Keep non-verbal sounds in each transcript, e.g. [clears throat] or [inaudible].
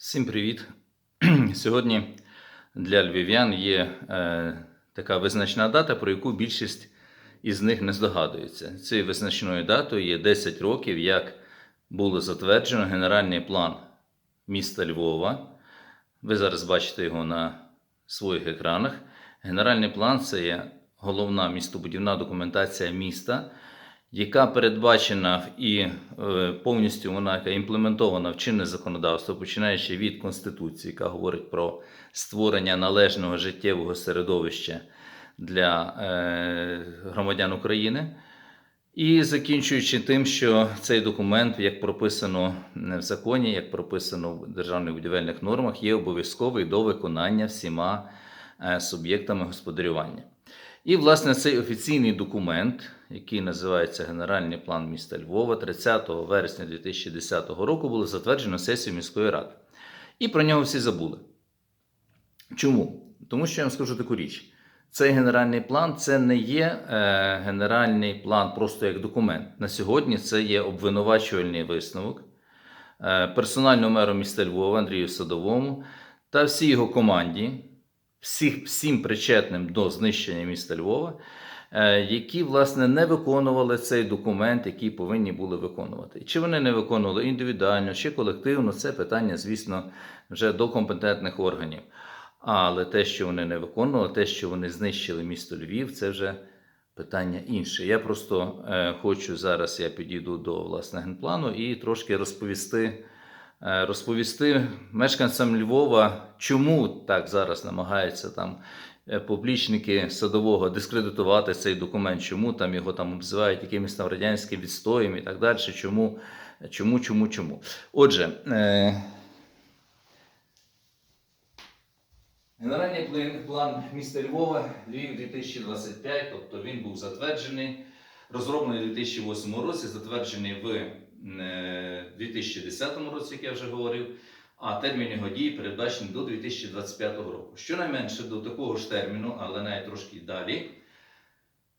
Всім привіт! [clears throat] Сьогодні для львів'ян є е, така визначна дата, про яку більшість із них не здогадується. Цією визначною датою є 10 років, як було затверджено генеральний план міста Львова. Ви зараз бачите його на своїх екранах. Генеральний план це є головна містобудівна документація міста, яка передбачена і е, повністю вона імплементована в чинне законодавство, починаючи від Конституції, яка говорить про створення належного життєвого середовища для е, громадян України. І закінчуючи тим, що цей документ, як прописано в законі, як прописано в державних будівельних нормах, є обов'язковий до виконання всіма е, суб'єктами господарювання. І, власне, цей офіційний документ, який називається Генеральний план міста Львова, 30 вересня 2010 року було затверджено сесією міської ради. І про нього всі забули. Чому? Тому що я вам скажу таку річ. Цей генеральний план це не є е, генеральний план просто як документ. На сьогодні це є обвинувачувальний висновок е, персонального меру міста Львова Андрію Садовому та всій його команді, всіх, всім причетним до знищення міста Львова, які, власне, не виконували цей документ, який повинні були виконувати. Чи вони не виконували індивідуально, чи колективно, це питання, звісно, вже до компетентних органів. Але те, що вони не виконували, те, що вони знищили місто Львів, це вже питання інше. Я просто е, хочу зараз, я підійду до власне генплану і трошки розповісти, е, розповісти мешканцям Львова, чому так зараз намагаються там е, публічники садового дискредитувати цей документ, чому там його там обзивають якимось там радянським відстоєм і так далі. Чому, чому, чому, чому? Отже. Е, Генеральний план- міста Львова Львів 2025, тобто він був затверджений, розроблений у 2008 році, затверджений в е, 2010 році, як я вже говорив, а термін його дії передбачений до 2025 року. Щонайменше до такого ж терміну, але навіть трошки далі,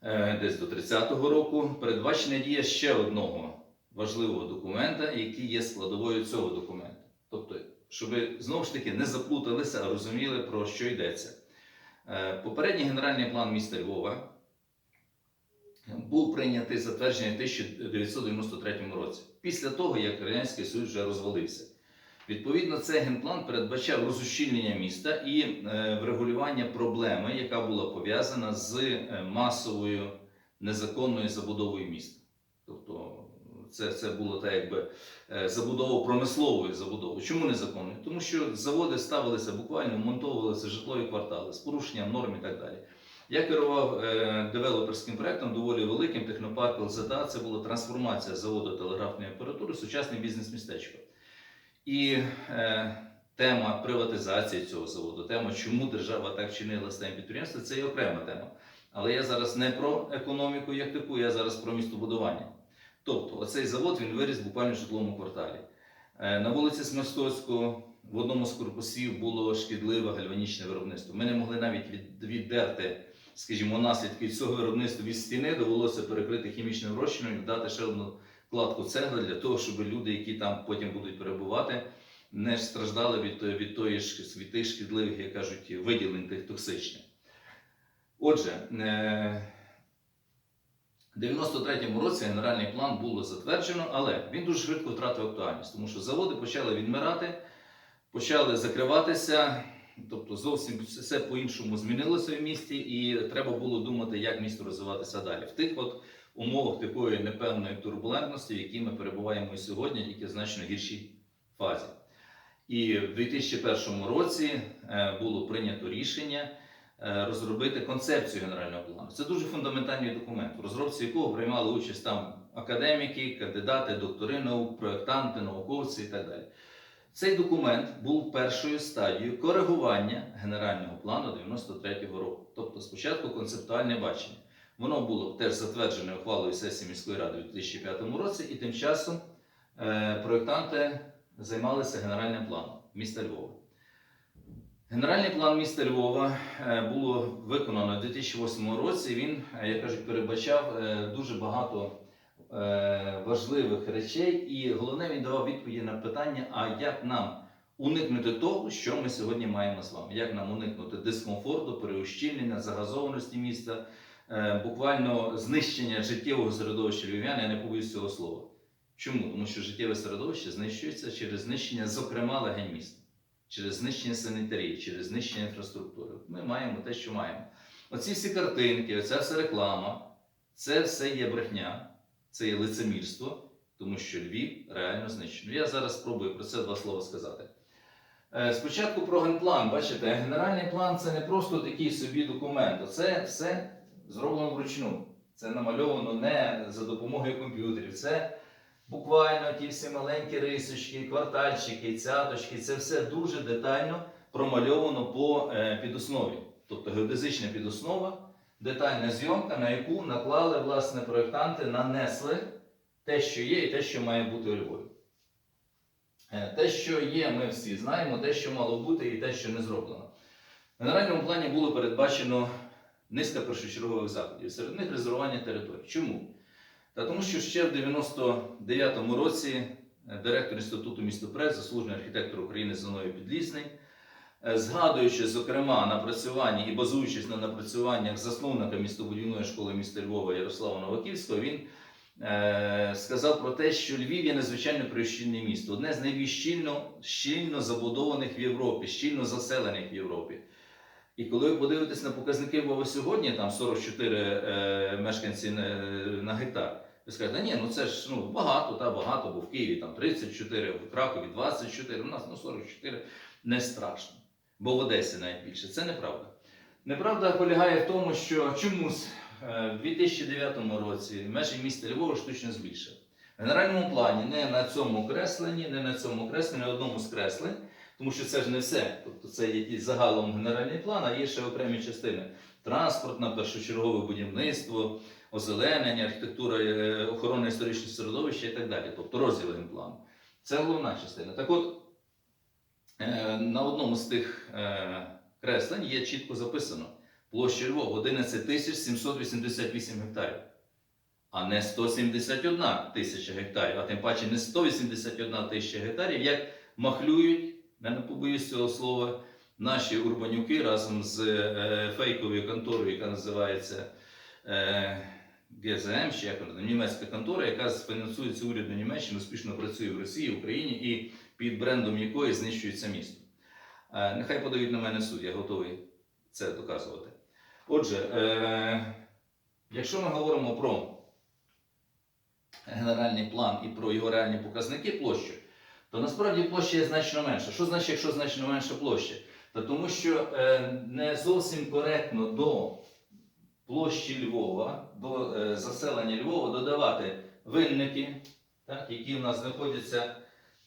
е, десь до 30-го року, передбачена дія ще одного важливого документа, який є складовою цього документа. Тобто щоб знову ж таки не заплуталися, а розуміли, про що йдеться. Е, Попередній генеральний план міста Львова був прийнятий затверджений в 1993 році, після того, як Радянський Союз вже розвалився. Відповідно, цей генплан передбачав розущільнення міста і е, врегулювання проблеми, яка була пов'язана з е, масовою незаконною забудовою міста. Тобто це, це було так, якби е, забудова промисловою забудовою. Чому незаконною? Тому що заводи ставилися буквально, монтовувалися житлові квартали з порушенням норм і так далі. Я керував девелоперським проектом доволі великим технопарк ЛЗДА. Це була трансформація заводу телеграфної апаратури сучасне бізнес-містечко. І е, тема приватизації цього заводу, тема, чому держава так чинила з тим підприємством, це є окрема тема. Але я зараз не про економіку як таку, я зараз про містобудування. Тобто, оцей завод він виріс буквально в житловому кварталі. Е, На вулиці Смостовського в одному з корпусів було шкідливе гальванічне виробництво. Ми не могли навіть від- віддерти, скажімо, наслідки цього виробництва від стіни, довелося перекрити хімічним розчином і дати ще одну кладку цегли для того, щоб люди, які там потім будуть перебувати, не страждали від, від, тої, ж- від тих шкідливих, як кажуть, виділень тих токсичних. Отже, е, в 93-му році генеральний план було затверджено, але він дуже швидко втратив актуальність, тому що заводи почали відмирати, почали закриватися, тобто зовсім все по-іншому змінилося в місті, і треба було думати, як місто розвиватися далі. В тих от умовах такої непевної турбулентності, в якій ми перебуваємо і сьогодні, тільки в значно гіршій фазі. І в 2001 році е, було прийнято рішення е, розробити концепцію генерального плану. Це дуже фундаментальний документ, в розробці якого приймали участь там академіки, кандидати, доктори наук, проєктанти, науковці і так далі. Цей документ був першою стадією коригування генерального плану 93-го року. Тобто, спочатку концептуальне бачення. Воно було теж затверджене ухвалою сесії міської ради у 2005 році, і тим часом е, проєктанти займалися генеральним планом міста Львова. Генеральний план міста Львова е, було виконано у 2008 році. Він, е, як кажуть, передбачав е, дуже багато е, важливих речей, і головне він давав відповіді на питання, а як нам уникнути того, що ми сьогодні маємо з вами. Як нам уникнути дискомфорту, переущільнення, загазованості міста, буквально знищення життєвого середовища львів'ян, я не побоюсь цього слова. Чому? Тому що життєве середовище знищується через знищення, зокрема, легень міста, через знищення санітарії, через знищення інфраструктури. Ми маємо те, що маємо. Оці всі картинки, оця вся реклама, це все є брехня, це є лицемірство, тому що Львів реально знищено. Я зараз спробую про це два слова сказати. Е, Спочатку про генплан. Бачите, генеральний план це не просто такий собі документ, це все зроблено вручну. Це намальовано не за допомогою комп'ютерів. Це буквально ті всі маленькі рисочки, квартальчики, цяточки. Це все дуже детально промальовано по е, підоснові. Тобто геодезична підоснова, детальна зйомка, на яку наклали власне проєктанти, нанесли те, що є, і те, що має бути у Львові. Е, Те, що є, ми всі знаємо, те, що мало бути, і те, що не зроблено. В генеральному плані було передбачено низка першочергових заходів. Серед них резервування територій. Чому? Та тому що ще в 99-му році е, директор Інституту містопрес, заслужений архітектор України Зиновій Підлісний, е, згадуючи, зокрема, напрацювання і базуючись на напрацюваннях засновника містобудівної школи міста Львова Ярослава Новаківського, він е, сказав про те, що Львів є надзвичайно прищільне місто, одне з найбільш щільно, щільно забудованих в Європі, щільно заселених в Європі. І коли ви подивитесь на показники Львова сьогодні, там 44 е, мешканці на, на гектар, ви скажете, ні, ну це ж ну, багато, та багато, бо в Києві там 34, в Кракові 24, у нас ну, 44 не страшно. Бо в Одесі навіть більше. Це неправда. Неправда полягає в тому, що чомусь е, в 2009 році межі міста Львова штучно збільшили. В генеральному плані не на цьому кресленні, не на цьому кресленні, на одному з креслень, тому що це ж не все. Тобто це є загалом генеральний план, а є ще окремі частини. Транспортне, першочергове будівництво, озеленення, архітектура, е, охорона історичного середовища і так далі. Тобто розділ генплану. Це головна частина. Так от, е, на одному з тих е, креслень є чітко записано площа Львова 11 тисяч 788 гектарів, а не 171 тисяча гектарів, а тим паче не 181 тисяча гектарів, як махлюють, я не побоюсь цього слова, наші урбанюки разом з е, фейковою конторою, яка називається е, ГЗМ, чи як вона, німецька контора, яка фінансується урядом Німеччини, успішно працює в Росії, Україні і під брендом якої знищується місто. Е, нехай подають на мене суд, я готовий це доказувати. Отже, е, якщо ми говоримо про генеральний план і про його реальні показники площі, то насправді площа є значно менша. Що значить, якщо значно менша площа? Та тому що е, не зовсім коректно до площі Львова, до е, заселення Львова додавати винники, так, які в нас знаходяться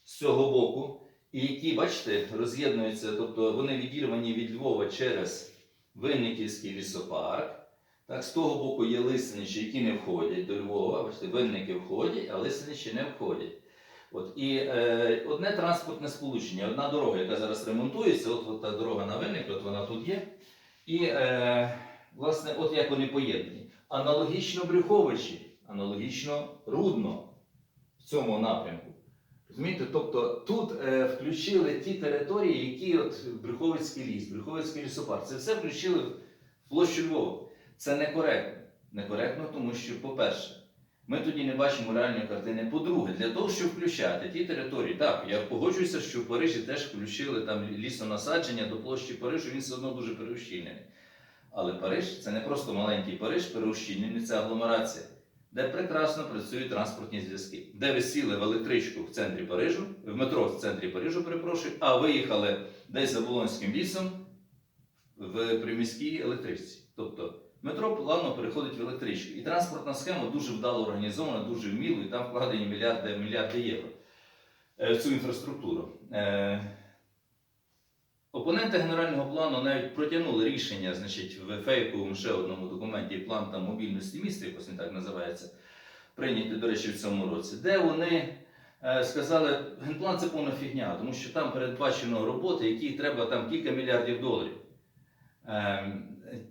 з цього боку, і які, бачите, роз'єднуються, тобто вони відірвані від Львова через Винниківський лісопарк. Так, з того боку є лисничі, які не входять до Львова. Бачите, винники входять, а лисничі не входять. От, і е, одне транспортне сполучення, одна дорога, яка зараз ремонтується, от, от та дорога на винник, от вона тут є. І е, власне, от як вони поєднані. Аналогічно Брюховичі, аналогічно Рудно в цьому напрямку. Розумієте? Тобто тут е, включили ті території, які от Брюховицький ліс, Брюховицький лісопарк, це все включили в площу Львова. Це некоректно. Некоректно, тому що, по-перше, ми тоді не бачимо реальної картини. По-друге, для того, щоб включати ті території, так, я погоджуюся, що в Парижі теж включили там лісонасадження до площі Парижу, він все одно дуже переущільнений. Але Париж це не просто маленький Париж, переущільнений, це агломерація, де прекрасно працюють транспортні зв'язки, де ви сіли в електричку в центрі Парижу, в метро в центрі Парижу, перепрошую, а виїхали десь за Волонським лісом в приміській електричці. Тобто метро плавно переходить в електричку. І транспортна схема дуже вдало організована, дуже вміло, і там вкладені мільярди, мільярди євро е, в цю інфраструктуру. Е, Опоненти генерального плану навіть протягнули рішення, значить, в фейковому ще одному документі план там мобільності міста, якось він так називається, прийнятий, до речі, в цьому році, де вони е, сказали, генплан це повна фігня, тому що там передбачено роботи, які треба там кілька мільярдів доларів. Ем,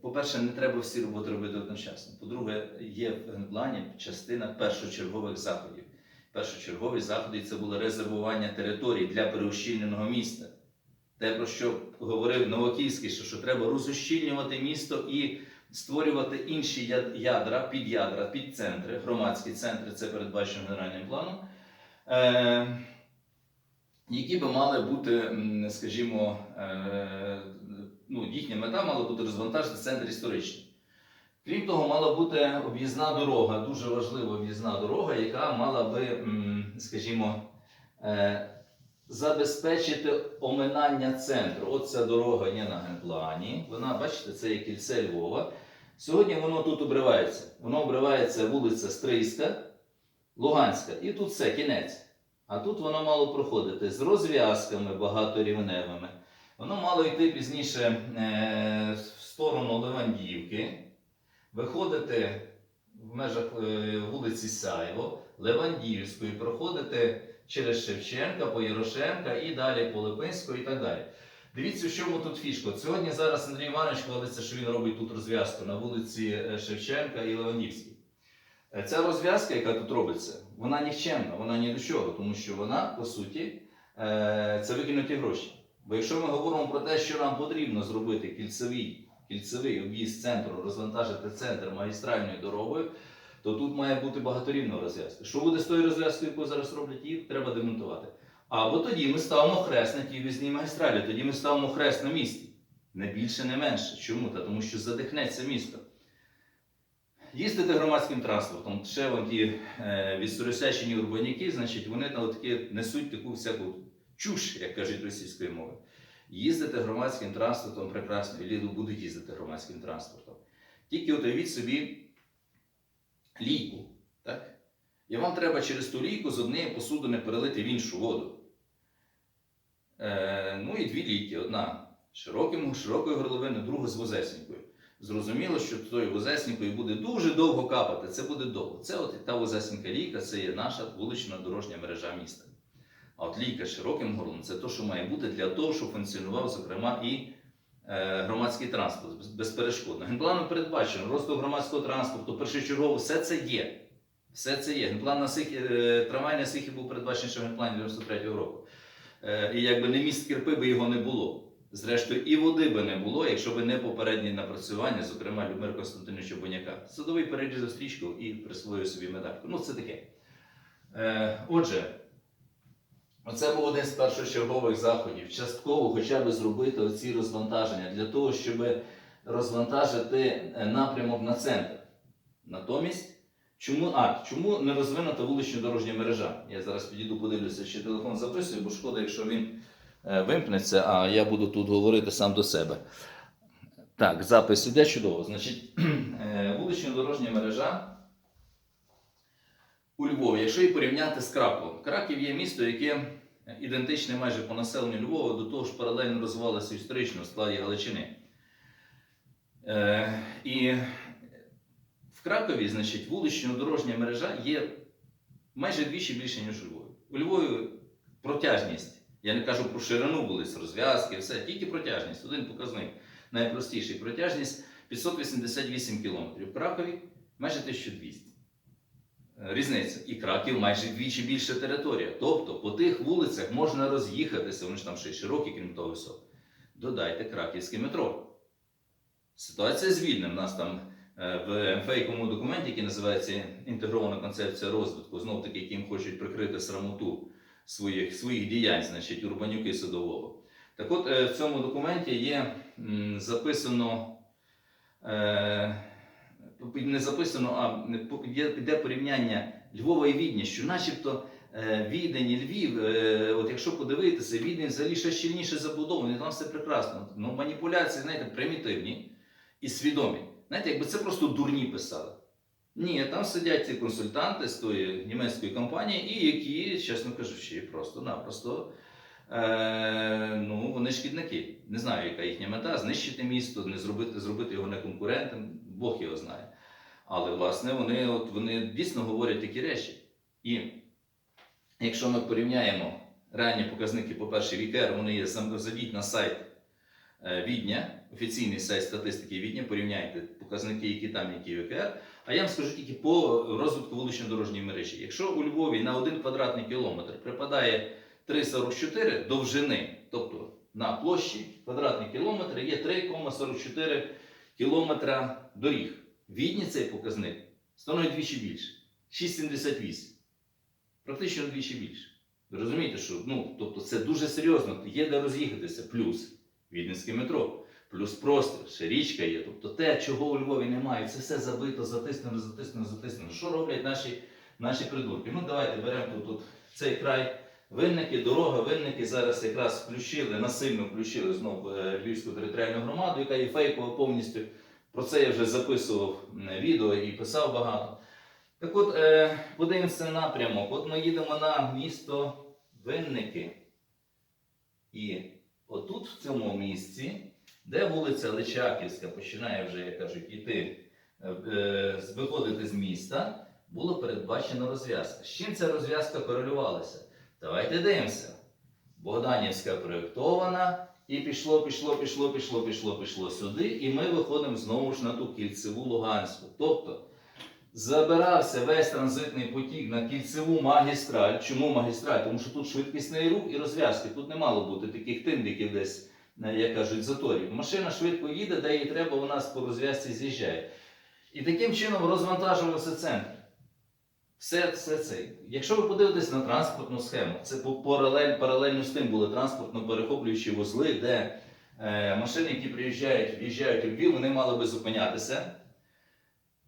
По-перше, не треба всі роботи робити одночасно. По-друге, є в генплані частина першочергових заходів. першочергові заходи, це було резервування територій для переущільненого міста. Те, про що говорив Новоківський, що, що треба розущільнювати місто і створювати інші ядра, підядра, підцентри, громадські центри, це передбачено генеральним планом, е, які би мали бути, скажімо, е, ну, їхня мета мала бути розвантажити центр історичний. Крім того, мала бути об'їзна дорога, дуже важлива об'їзна дорога, яка мала би, скажімо, е, забезпечити оминання центру. От ця дорога є на генплані. Вона, бачите, це є кільце Львова. Сьогодні воно тут обривається. Воно обривається вулиця Стрийська, Луганська, і тут все, кінець. А тут воно мало проходити з розв'язками багаторівневими. Воно мало йти пізніше е, в сторону Левандівки, виходити в межах е, вулиці Сяєво, Левандівської, проходити через Шевченка, по Ярошенка і далі по Липинську і так далі. Дивіться, в чому тут фішка. Сьогодні зараз Андрій Іванович хвалиться, що він робить тут розв'язку на вулиці е, Шевченка і Левандівській. Ця розв'язка, яка тут робиться, вона нікчемна, вона ні до чого, тому що вона, по суті, це викинуті гроші. Бо якщо ми говоримо про те, що нам потрібно зробити кільцевий, кільцевий об'їзд центру, розвантажити центр магістральною дорогою, то тут має бути багаторівна розв'язка. Що буде з тою розв'язкою, яку зараз роблять, її треба демонтувати. Або тоді ми ставимо хрест на тій візній магістралі, тоді ми ставимо хрест на місті. Не більше, не менше. Чому? Та тому що задихнеться місто. Їздити громадським транспортом, ще ті е, відсторосячені урбаніки, значить, вони там таки несуть таку всяку чуш, як кажуть російською мовою. Їздити громадським транспортом прекрасно, і люди будуть їздити громадським транспортом. Тільки от уявіть собі лійку. Так? І вам треба через ту лійку з однієї посудини перелити в іншу воду. Е, ну і дві лійки. Одна широким, широкою горловиною, друга з возесенькою. Зрозуміло, що тою возесенькою буде дуже довго капати. Це буде довго. Це от та возесенька лійка, це є наша вулична дорожня мережа міста. А от лійка широким горлом це те, що має бути для того, щоб функціонував, зокрема, і е, громадський транспорт безперешкодно. Генпланом передбачено розвиток громадського транспорту, першочергово, все це є. Все це є. Генплан на сихі, е, трамвай на сихі був передбачений ще в генплані 93-го року. Е, і якби не міст Кірпи, би його не було. Зрештою, і води би не було, якщо б не попередні напрацювання, зокрема Любомира Константиновича Боняка. Садовий перерізав стрічку і присвоїв собі медальку. Ну, це таке. Отже, оце був один з першочергових заходів. Частково хоча б зробити оці розвантаження для того, щоб розвантажити е, напрямок на центр. Натомість, чому, а, чому не розвинута вулична дорожня мережа? Я зараз підійду, подивлюся, чи телефон записує, бо шкода, якщо він е, вимкнеться, а я буду тут говорити сам до себе. Так, запис іде чудово. Значить, [clears throat] е, вулична дорожня мережа у Львові, якщо її порівняти з Краковом. Краків є місто, яке ідентичне майже по населенню Львова, до того ж паралельно розвивалося історично в складі Галичини. Е, і в Кракові, значить, вулична дорожня мережа є майже двічі більше, ніж у Львові. У Львові протяжність. Я не кажу про ширину вулиць, розв'язки, все, тільки протяжність. Один показник найпростіший. Протяжність 588 км. В Кракові майже 1200. Е, Різниця. І Краків майже двічі більша територія. Тобто по тих вулицях можна роз'їхатися, вони ж там ще й широкі, крім того всього. Додайте краківське метро. Ситуація з Вільним. У нас там е, в МФейковому документі, який називається Інтегрована концепція розвитку, знов таки, яким хочуть прикрити срамоту своїх, своїх діянь, значить, Урбанюки Садового. Так от е, в цьому документі є записано. Не записано, а йде порівняння Львова і Відня, що начебто е, Відень і Львів, е, от якщо подивитися, Відень взагалі ще щільніше забудований, там все прекрасно. Ну, маніпуляції, знаєте, примітивні і свідомі. Знаєте, якби це просто дурні писали. Ні, там сидять ці консультанти з тої німецької компанії, і які, чесно кажучи, просто-напросто е, ну, вони шкідники. Не знаю, яка їхня мета знищити місто, не зробити, зробити його неконкурентним, Бог його знає. Але власне вони, от, вони дійсно говорять такі речі. І якщо ми порівняємо реальні показники, по-перше, в вони є, сам- на сайт е, Відня, офіційний сайт статистики Відня, порівняйте показники, які там, які ВКР. А я вам скажу тільки по розвитку вулично-дорожньої мережі. Якщо у Львові на 1 квадратний кілометр припадає 3,44 довжини, тобто на площі квадратний кілометр є 3,44 кілометра доріг. Відні цей показник становить двічі більше 6,78. Практично вдвічі більше. Ви розумієте, що ну, тобто це дуже серйозно, є де роз'їхатися. Плюс Віденське метро, плюс простір, ще річка є. Тобто те, чого у Львові немає, це все забито, затиснено, затиснено, затиснено. Що роблять наші, наші придурки? Ну давайте беремо тут, тут цей край. Винники, дорога, винники зараз якраз включили, насильно включили знову е, Львівську територіальну громаду, яка є фейкова повністю. Про це я вже записував відео і писав багато. Так от, е, подивимося напрямок. От ми їдемо на місто Винники. І отут, в цьому місці, де вулиця Личаківська починає вже, як кажуть, іти, е, виходити з міста, було передбачено розв'язка. З чим ця розв'язка корелювалася? Давайте дивимося. Богданівська проєктована, і пішло, пішло, пішло, пішло, пішло, пішло сюди, і ми виходимо знову ж на ту кільцеву Луганську. Тобто забирався весь транзитний потік на кільцеву магістраль. Чому магістраль? Тому що тут швидкісний рух і розв'язки. Тут не мало бути таких тиндиків десь, е, як кажуть, заторів. Машина швидко їде, де їй треба, вона по розв'язці з'їжджає. І таким чином розвантажувався центр. Все, все це. Якщо ви подивитесь на транспортну схему, це паралель, паралельно з тим були транспортно перехоплюючі вузли, де е, машини, які приїжджають, в'їжджають у Львів, вони мали би зупинятися.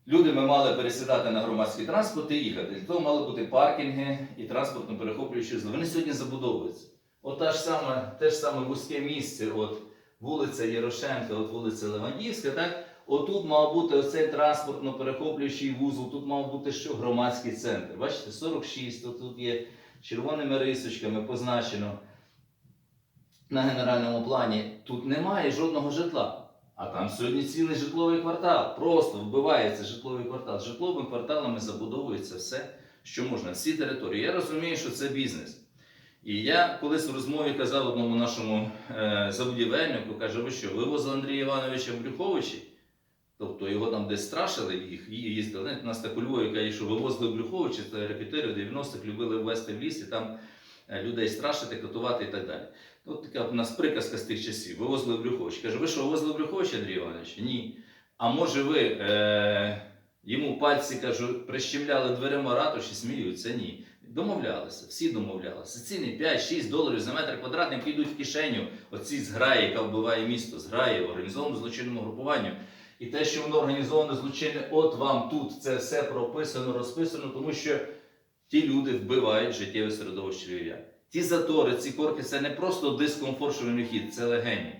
Люди ми мали пересідати на громадський транспорт і їхати. Того мали бути паркінги і транспортно перехоплюючі вузли. Вони сьогодні забудовуються. От та ж саме, те ж саме вузьке місце, от вулиця Ярошенка, от вулиця Левандівська, так? Отут мав бути оцей транспортно перехоплюючий вузол, тут мав бути що громадський центр. Бачите, 46, тут, є червоними рисочками позначено на генеральному плані. Тут немає жодного житла. А там сьогодні цілий житловий квартал. Просто вбивається житловий квартал. Житловими кварталами забудовується все, що можна, всі території. Я розумію, що це бізнес. І я колись в розмові казав одному нашому е, забудівельнику, каже, ви що, вивозили Андрія Івановича Брюховичі? Тобто його там десь страшили, їх їздили. У нас так у Львові каже, що вивозили Брюховичі, це репетири в 90-х любили ввести в ліс і там е, людей страшити, катувати і так далі. От така у нас приказка з тих часів. Вивозили в Брюхович. Каже, ви що, вивозили в Брюхович, Андрій Іванович? Ні. А може ви е, йому пальці кажу, прищемляли дверима ратуші, сміються? Ні. Домовлялися, всі домовлялися. Ціни 5-6 доларів за метр квадратний підуть в кишеню оці зграї, яка вбиває місто, зграї, організованому злочинному групуванню. І те, що воно організоване злочинне, от вам тут це все прописано, розписано, тому що ті люди вбивають життєве середовище львів'ян. Ті затори, ці корки це не просто дискомфорт, що вихід, це легені.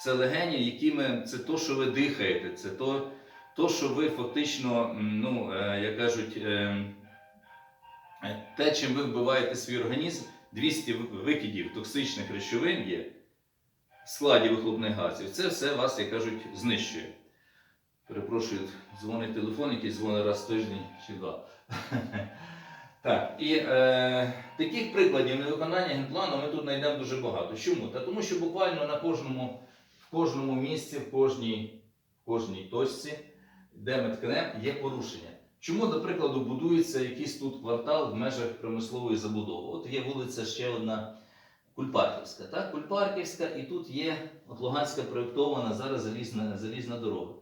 Це легені, якими це то, що ви дихаєте, це то, то що ви фактично, ну, е, як кажуть, е, е, те, чим ви вбиваєте свій організм, 200 викидів токсичних речовин є складі вихлопних газів. Це все вас, як кажуть, знищує. Перепрошую, дзвонить телефон, який дзвонить раз в тиждень чи два. [laughs] Так, і е, таких прикладів невиконання генплану ми тут знайдемо дуже багато. Чому? Та тому що буквально на кожному, в кожному місці, в кожній, в кожній точці, де ми ткнемо, є порушення. Чому, до прикладу, будується якийсь тут квартал в межах промислової забудови? От є вулиця ще одна Кульпарківська. Так? Кульпарківська, і тут є от Луганська проєктована зараз залізна, залізна дорога.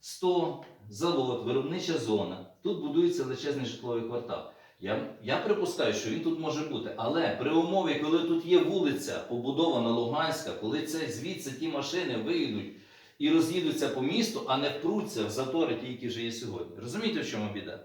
100, завод, виробнича зона. Тут будується величезний житловий квартал. Я, я припускаю, що він тут може бути. Але при умові, коли тут є вулиця побудована Луганська, коли це звідси ті машини вийдуть і роз'їдуться по місту, а не впруться в затори, ті, які вже є сьогодні. Розумієте, в чому біда?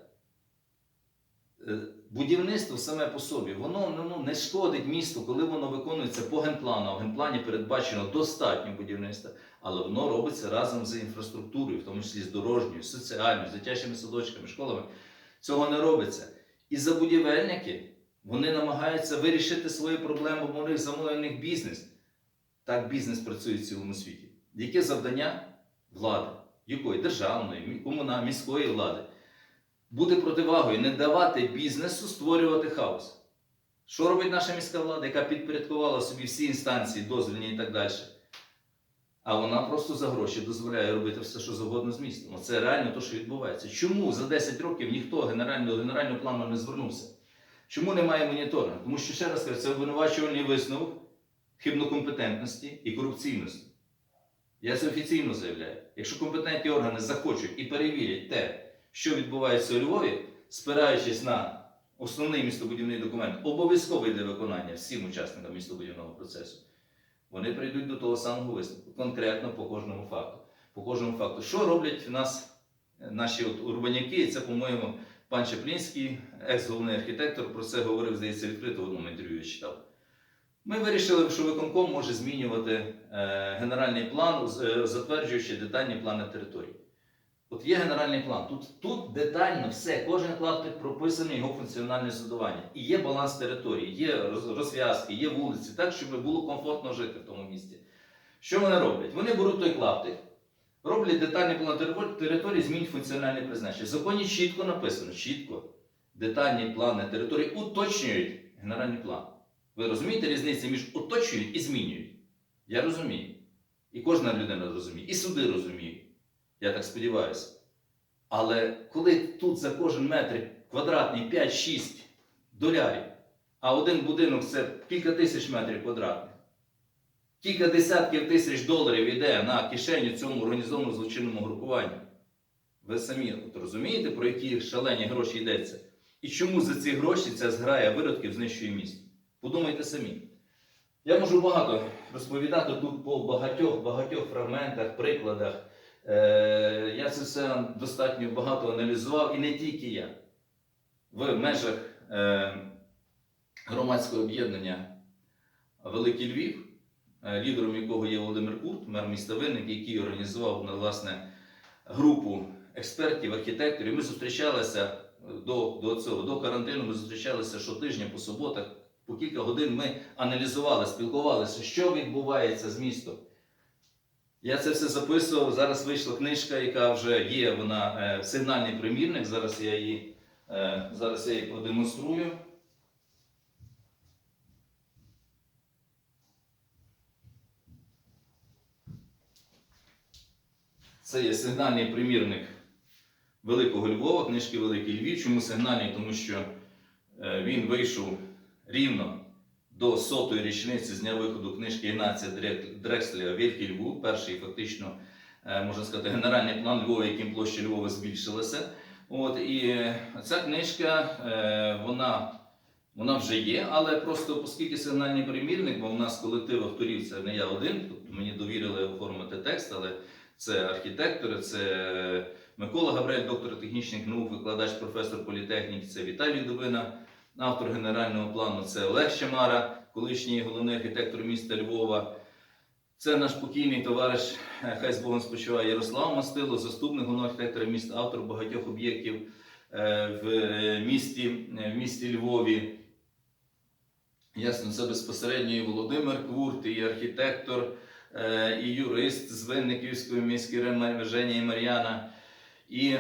Будівництво саме по собі, воно ну, ну, не шкодить місту, коли воно виконується по генплану. А в генплані передбачено достатньо будівництва, але воно робиться разом з інфраструктурою, в тому числі з дорожньою, соціальною, з дитячими садочками, школами. Цього не робиться. І забудівельники вони намагаються вирішити свої проблеми, бо у них бізнес. Так бізнес працює в цілому світі. Яке завдання влади? Якої? Державної, комунальної, міської влади? Бути противагою, не давати бізнесу створювати хаос. Що робить наша міська влада, яка підпорядкувала собі всі інстанції, дозвільні і так далі? А вона просто за гроші дозволяє робити все, що завгодно з містом. Це реально те, що відбувається. Чому за 10 років ніхто генерального, генерального плану не звернувся? Чому немає моніторингу? Тому що, ще раз кажу, це обвинувачувальний висновок хибнокомпетентності і корупційності. Я це офіційно заявляю. Якщо компетентні органи захочуть і перевірять те, що відбувається у Львові, спираючись на основний містобудівний документ, обов'язковий для виконання всім учасникам містобудівного процесу, вони прийдуть до того самого висновку, конкретно по кожному факту. По кожному факту. Що роблять в нас е, наші от урбаняки? І це, по-моєму, пан Чаплінський, екс-головний архітектор, про це говорив, здається, відкрито в одному інтерв'ю я читав. Ми вирішили, що виконком може змінювати е, генеральний план, е, затверджуючи детальні плани території. От є генеральний план. Тут, тут детально все, кожен клаптик прописаний його функціональне зонування. І є баланс території, є розв'язки, є вулиці, так, щоб було комфортно жити в тому місті. Що вони роблять? Вони беруть той клаптик, роблять детальний план території змінюють функціональне призначення. В законі чітко написано, чітко. Детальні плани території уточнюють генеральний план. Ви розумієте різницю між уточнюють і змінюють? Я розумію. І кожна людина розуміє, і суди розуміють. Я так сподіваюся. Але коли тут за кожен метр квадратний 5-6 долярів, а один будинок це кілька тисяч метрів квадратних, кілька десятків тисяч доларів йде на кишеню цьому організованому злочинному групуванню. Ви самі от розумієте, про які шалені гроші йдеться? І чому за ці гроші ця зграя виродків знищує місто? Подумайте самі. Я можу багато розповідати тут по багатьох багатьох фрагментах, прикладах. Е, я це все достатньо багато аналізував, і не тільки я. В межах е, громадського об'єднання Великий Львів, е, лідером якого є Володимир Курт, мер міста Винник, який організував власне, групу експертів, архітекторів. Ми зустрічалися до, до цього, до карантину, ми зустрічалися щотижня по суботах. По кілька годин ми аналізували, спілкувалися, що відбувається з містом. Я це все записував. Зараз вийшла книжка, яка вже є, вона е, сигнальний примірник. Зараз я її, е, зараз я її продемонструю. Це є сигнальний примірник Великого Львова, книжки Великий Львів. Чому сигнальний? Тому що е, він вийшов рівно до сотої річниці з дня виходу книжки Ігнація Дрек- Дрекслера Великий Львов, перший фактично, е, можна сказати, генеральний план Львова, яким площа Львова збільшилася. От, і е, ця книжка, е, вона, вона вже є, але просто оскільки сигнальний примірник, бо в нас колектив авторів це не я один, тобто мені довірили оформити текст, але це архітектори, це Микола Габрель, доктор технічних наук, викладач, професор політехніки, це Віталій Дубина, автор генерального плану це Олег Щемара, колишній головний архітектор міста Львова. Це наш покійний товариш, е, хай з Богом спочиває Ярослав Мастило, заступник головного архітектора міста, автор багатьох об'єктів е, в е, місті, в місті Львові. Ясно, це безпосередньо і Володимир Квурт, і архітектор, і юрист з Винниківської міської Женя і Мар'яна. І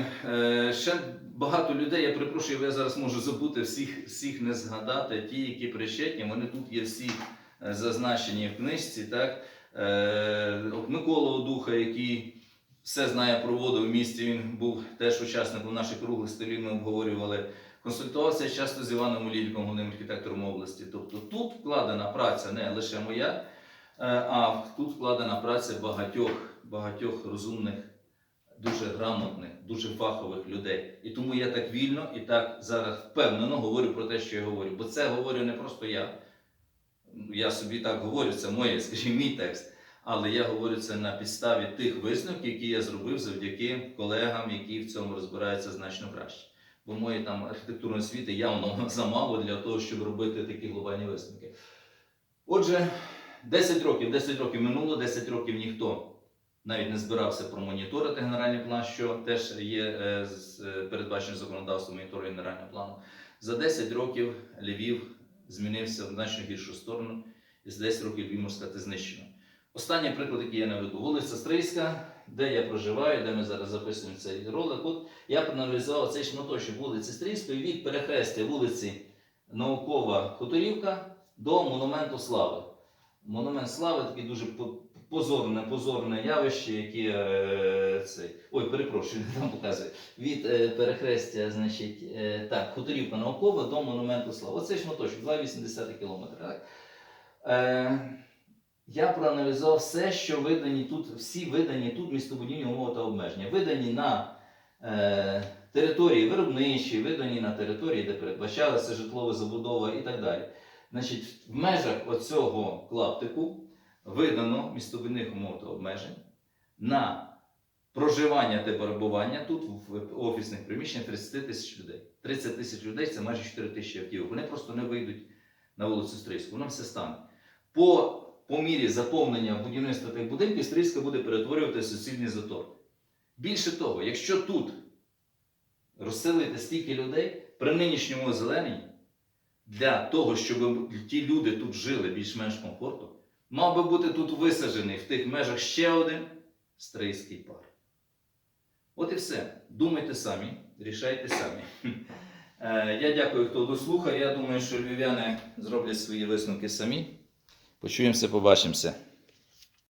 ще багато людей, я перепрошую, я зараз можу забути всіх, всіх не згадати. Ті, які причетні, вони тут є всі е, зазначені в книжці. Так? Е, Микола Одуха, який все знає про воду в місті, він був теж учасником наших круглих столів, ми обговорювали. Консультувався часто з Іваном Олільком, головним архітектором області. Тобто тут вкладена праця не лише моя, е, а тут вкладена праця багатьох, багатьох розумних дуже грамотних, дуже фахових людей. І тому я так вільно і так зараз впевнено говорю про те, що я говорю. Бо це говорю не просто я. Я собі так говорю, це моє, [laughs] скажімо, мій текст. Але я говорю це на підставі тих висновків, які я зробив завдяки колегам, які в цьому розбираються значно краще. Бо мої там архітектурної освіти явно [laughs] замало для того, щоб робити такі глобальні висновки. Отже, 10 років, 10 років минуло, 10 років ніхто навіть не збирався промоніторити генеральний план, що теж є е, е, передбачено законодавством монітору генерального плану. За 10 років Львів змінився в значно гіршу сторону, і за 10 років Львів, можна сказати, знищено. Останній приклад, який я наведу, вулиця Стрийська, де я проживаю, де ми зараз записуємо цей ролик. От я проаналізував цей шматочок вулиці Стрийської від перехрестя вулиці Наукова Хуторівка до Монументу Слави. Монумент Слави такий дуже позорне, позорне явище, яке е, цей. Ой, перепрошую, [laughs] там показує. Від е, перехрестя, значить, е, так, хуторівка наукова до монументу слава. Оцей шматочок, 2,8 км. Так? Е, я проаналізував все, що видані тут, всі видані тут містобудівні умови та обмеження. Видані на е, території виробничі, видані на території, де передбачалася житлова забудова і так далі. Значить, в межах оцього клаптику видано містобудівних умов та обмежень на проживання та перебування тут в офісних приміщеннях 30 тисяч людей. 30 тисяч людей це майже 4 тисячі автівок. Вони просто не вийдуть на вулицю Стрийську. Воно все стане. По, по мірі заповнення будівництва тих будинків Стрийська буде перетворювати суцільний затор. Більше того, якщо тут розселити стільки людей при нинішньому озелененні, для того, щоб ті люди тут жили більш-менш комфортно, мав би бути тут висаджений в тих межах ще один стрийський пар. От і все. Думайте самі, рішайте самі. [laughs] Е, Я дякую, хто дослухав. Я думаю, що львів'яни зроблять свої висновки самі. Почуємося, побачимося.